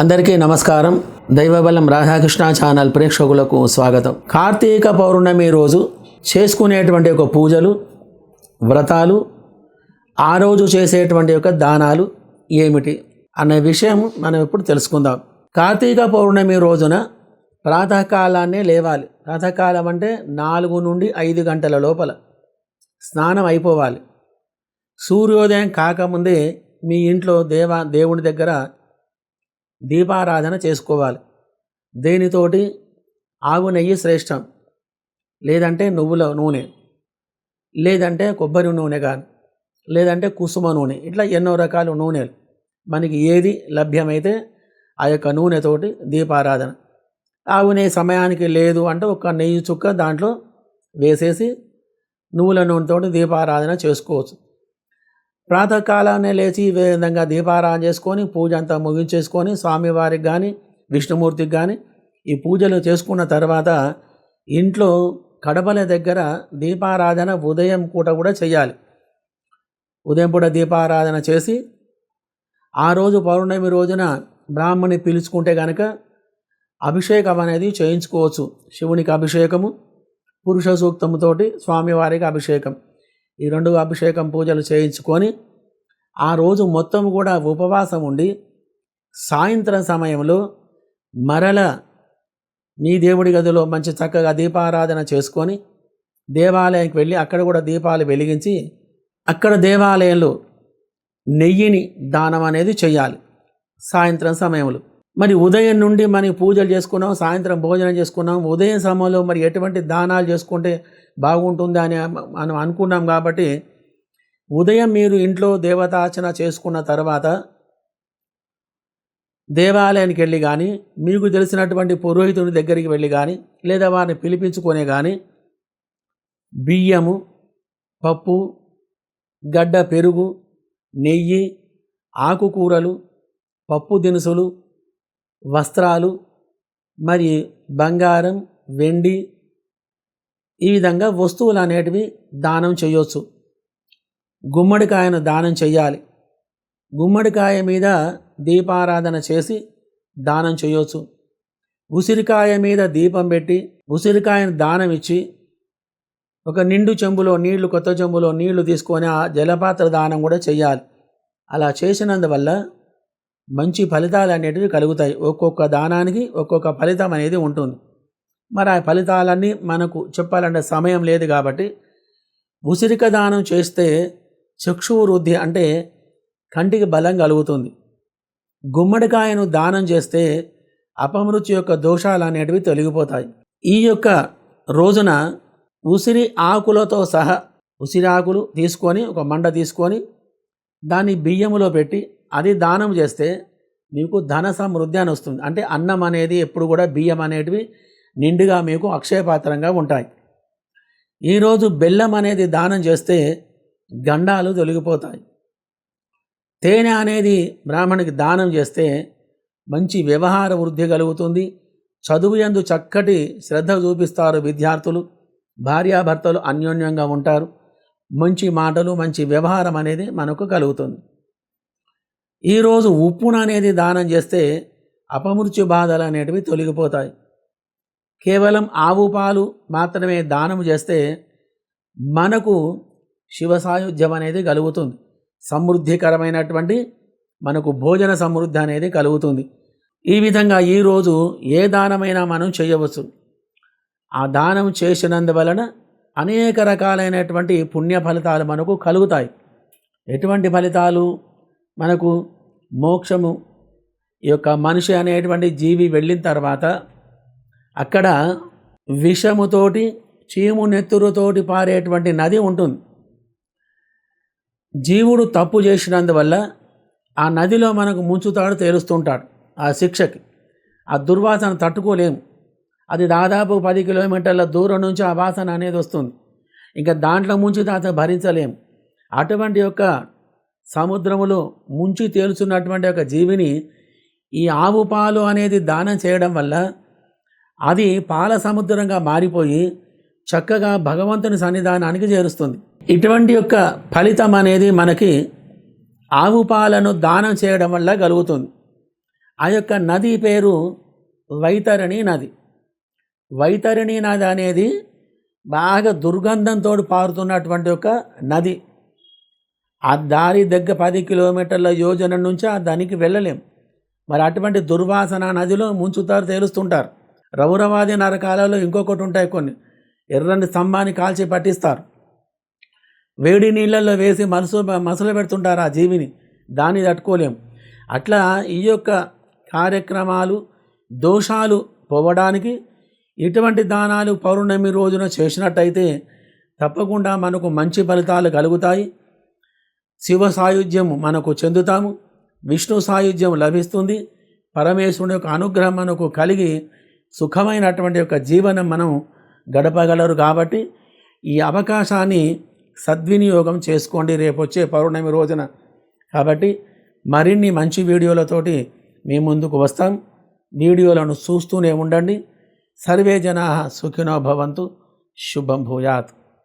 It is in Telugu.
అందరికీ నమస్కారం. దైవబలం రాధాకృష్ణ ఛానల్ ప్రేక్షకులకు స్వాగతం. కార్తీక పౌర్ణమి రోజు చేసుకునేటువంటి ఒక పూజలు వ్రతాలు ఆ రోజు చేసేటువంటి యొక్క దానాలు ఏమిటి అనే విషయం మనం ఇప్పుడు తెలుసుకుందాం. కార్తీక పౌర్ణమి రోజున ప్రాతకాలాన్నే లేవాలి. ప్రాతకాలం అంటే నాలుగు నుండి ఐదు గంటల లోపల స్నానం అయిపోవాలి. సూర్యోదయం కాకముందే మీ ఇంట్లో దేవ దేవుని దగ్గర దీపారాధన చేసుకోవాలి. దేనితోటి? ఆవు నెయ్యి శ్రేష్టం. లేదంటే నువ్వుల నూనె. లేదంటే కొబ్బరి నూనె కానీ లేదంటే కుసుమ నూనె. ఇట్లా ఎన్నో రకాల నూనెలు. మనకి ఏది లభ్యమైతే ఆ యొక్క నూనెతోటి దీపారాధన. ఆవు నెయ్యి సమయానికి లేదు అంటే ఒక నెయ్యి చుక్క దాంట్లో వేసేసి నువ్వుల నూనెతోటి దీపారాధన చేసుకోవచ్చు. ప్రాతకాలానే లేచి ఈ విధంగా దీపారాధన చేసుకొని పూజ అంతా ముగించేసుకొని స్వామివారికి కానీ విష్ణుమూర్తికి కానీ ఈ పూజలు చేసుకున్న తర్వాత ఇంట్లో కడపల దగ్గర దీపారాధన ఉదయం పూట కూడా చేయాలి. ఉదయం పూట దీపారాధన చేసి ఆ రోజు పౌర్ణమి రోజున బ్రాహ్మణి పిలుచుకుంటే కనుక అభిషేకం అనేది చేయించుకోవచ్చు. శివునికి అభిషేకము పురుష సూక్తముతోటి స్వామివారికి అభిషేకం. ఈ రెండు అభిషేకం పూజలు చేయించుకొని ఆ రోజు మొత్తం కూడా ఉపవాసం ఉండి సాయంత్రం సమయంలో మరల మీ దేవుడి గదిలో మంచి చక్కగా దీపారాధన చేసుకొని దేవాలయానికి వెళ్ళి అక్కడ కూడా దీపాలు వెలిగించి అక్కడ దేవాలయంలో నెయ్యిని దానం అనేది చేయాలి సాయంత్రం సమయంలో. మరి ఉదయం నుండి మనం పూజలు చేసుకున్నాం సాయంత్రం భోజనం చేసుకున్నాం ఉదయం సమయంలో మరి ఎటువంటి దానాలు చేసుకుంటే బాగుంటుంది అని మనం అనుకున్నాం కాబట్టి ఉదయం మీరు ఇంట్లో దేవతార్చన చేసుకున్న తర్వాత దేవాలయానికి వెళ్ళి కానీ మీకు తెలిసినటువంటి పురోహితుడి దగ్గరికి వెళ్ళి కానీ లేదా వారిని పిలిపించుకునే కానీ బియ్యము పప్పు గడ్డ పెరుగు నెయ్యి ఆకుకూరలు పప్పు దినుసులు వస్త్రాలు మరి బంగారం వెండి ఈ విధంగా వస్తువులు అనేటివి దానం చేయొచ్చు. గుమ్మడికాయను దానం చేయాలి గుమ్మడికాయ మీద దీపారాధన చేసి దానం చేయొచ్చు. ఉసిరికాయ మీద దీపం పెట్టి ఉసిరికాయను దానం ఇచ్చి ఒక నిండు చెంబులో నీళ్ళు కొత్త చెంబులో నీళ్ళు తీసుకొని ఆ జలపాత్ర దానం కూడా చేయాలి అలా చేసినందువల్ల మంచి ఫలితాలు అనేటివి కలుగుతాయి. ఒక్కొక్క దానానికి ఒక్కొక్క ఫలితం అనేది ఉంటుంది. మరి ఆ ఫలితాలన్నీ మనకు చెప్పాలంటే సమయం లేదు కాబట్టి ఉసిరిక దానం చేస్తే చక్షువు వృద్ధి అంటే కంటికి బలం కలుగుతుంది. గుమ్మడికాయను దానం చేస్తే అపమృతి యొక్క దోషాలు అనేటివి తొలగిపోతాయి. ఈ యొక్క రోజున ఉసిరి ఆకులతో సహా ఉసిరి ఆకులు తీసుకొని ఒక మండ తీసుకొని దాన్ని బియ్యములో పెట్టి అది దానం చేస్తే మీకు ధన సమృద్ధి అని వస్తుంది. అంటే అన్నం అనేది ఎప్పుడు కూడా బియ్యం అనేటివి నిండుగా మీకు అక్షయపాత్రంగా ఉంటాయి. ఈరోజు బెల్లం అనేది దానం చేస్తే గండాలు తొలగిపోతాయి. తేనె అనేది బ్రాహ్మణికి దానం చేస్తే మంచి వ్యవహార వృద్ధి కలుగుతుంది. చదువు ఎందు చక్కటి శ్రద్ధ చూపిస్తారు విద్యార్థులు. భార్యాభర్తలు అన్యోన్యంగా ఉంటారు. మంచి మాటలు మంచి వ్యవహారం అనేది మనకు కలుగుతుంది. ఈరోజు ఉప్పున అనేది దానం చేస్తే అపమృత్యు బాధలు అనేటివి తొలగిపోతాయి. కేవలం ఆవు పాలు మాత్రమే దానం చేస్తే మనకు శివ సాయుధ్యం అనేది కలుగుతుంది. సమృద్ధికరమైనటువంటి మనకు భోజన సమృద్ధి అనేది కలుగుతుంది. ఈ విధంగా ఈరోజు ఏ దానమైనా మనం చేయవచ్చు. ఆ దానం చేసినందువలన అనేక రకాలైనటువంటి పుణ్య ఫలితాలు మనకు కలుగుతాయి. ఎటువంటి ఫలితాలు? మనకు మోక్షము ఈ యొక్క మనిషి అనేటువంటి జీవి వెళ్ళిన తర్వాత అక్కడ విషముతోటి చీము నెత్తురుతోటి పారేటువంటి నది ఉంటుంది. జీవుడు తప్పు చేసినందువల్ల ఆ నదిలో మనకు ముంచుతాడు తేలుస్తుంటాడు ఆ శిక్షకి. ఆ దుర్వాసన తట్టుకోలేము. అది దాదాపు పది కిలోమీటర్ల దూరం నుంచి ఆ వాసన అనేది వస్తుంది. ఇంకా దాంట్లో ముంచి తాత భరించలేము. అటువంటి యొక్క సముద్రములో ముంచి తేలుచున్నటువంటి ఒక జీవిని ఈ ఆవు పాలు అనేది దానం చేయడం వల్ల అది పాల సముద్రంగా మారిపోయి చక్కగా భగవంతుని సన్నిధానానికి చేరుస్తుంది. ఇటువంటి యొక్క ఫలితం అనేది మనకి ఆవు పాలను దానం చేయడం వల్ల కలుగుతుంది. ఆ యొక్క నది పేరు వైతరణి నది. వైతరణి నది అనేది బాగా దుర్గంధంతో పారుతున్నటువంటి ఒక నది. ఆ దారి దగ్గర పది కిలోమీటర్ల యోజన నుంచి ఆ దానికి వెళ్ళలేం. మరి అటువంటి దుర్వాసన నదిలో ముంచుతారు తేలుస్తుంటారు. రౌరవాది నరకాలలో ఇంకొకటి ఉంటాయి కొన్ని. ఎర్రని స్తంభాన్ని కాల్చి పట్టిస్తారు. వేడి నీళ్ళల్లో వేసి మనసు మసలు పెడుతుంటారు ఆ జీవిని. దాన్ని తట్టుకోలేం. అట్లా ఈ యొక్క కార్యక్రమాలు దోషాలు పోవడానికి ఇటువంటి దానాలు పౌర్ణమి రోజున చేసినట్టయితే తప్పకుండా మనకు మంచి ఫలితాలు కలుగుతాయి. శివ సాయుధ్యం మనకు చెందుతాము. విష్ణు సాయుధ్యం లభిస్తుంది. పరమేశ్వరుని యొక్క అనుగ్రహం మనకు కలిగి సుఖమైనటువంటి యొక్క జీవనం మనం గడపగలరు కాబట్టి ఈ అవకాశాన్ని సద్వినియోగం చేసుకోండి. రేపు వచ్చే పౌర్ణమి రోజున కాబట్టి మరిన్ని మంచి వీడియోలతోటి మీ ముందుకు వస్తాం. వీడియోలను చూస్తూనే ఉండండి. సర్వే జనా సుఖినో భవంతు. శుభం భూయాత్.